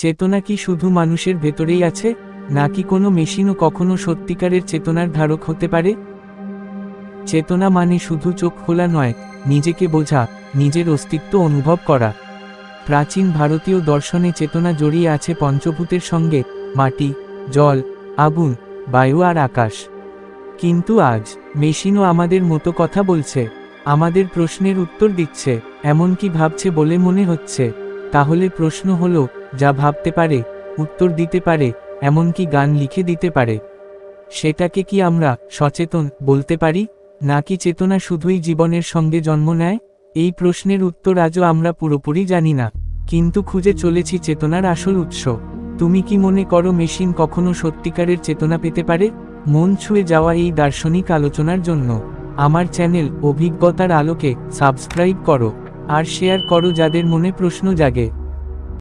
চেতনা কি শুধু মানুষের ভেতরেই আছে, নাকি কোনো মেশিনও কখনো সত্যিকারের চেতনার ধারক হতে পারে? চেতনা মানে শুধু চোখ খোলা নয়, নিজেকে বোঝা, নিজের অস্তিত্ব অনুভব করা। প্রাচীন ভারতীয় দর্শনে চেতনা জড়িয়ে আছে পঞ্চভূতের সঙ্গে, মাটি, জল, আগুন, বায়ু আর আকাশ। কিন্তু আজ, মেশিনও আমাদের মতো কথা বলছে, আমাদের প্রশ্নের উত্তর দিচ্ছে, এমনকি ভাবছে বলে মনে হচ্ছে। তাহলে প্রশ্ন হলো যা ভাবতে পারে, উত্তর দিতে পারে, এমনকি গান লিখে দিতে পারে। সেটাকে কি আমরা সচেতন বলতে পারি, নাকি চেতনা শুধুই জীবনের সঙ্গে জন্ম নেয়? এই প্রশ্নের উত্তর আজও আমরা পুরোপুরি জানি না, কিন্তু খুঁজে চলেছি চেতনার আসল উৎস। তুমি কি মনে করো মেশিন কখনো সত্যিকারের চেতনা পেতে পারে? মন ছুঁয়ে যাওয়া এই দার্শনিক আলোচনার জন্য। আমার চ্যানেল অভিজ্ঞতার আলোকে সাবস্ক্রাইব করো, আর শেয়ার করো যাদের মনে প্রশ্ন জাগে।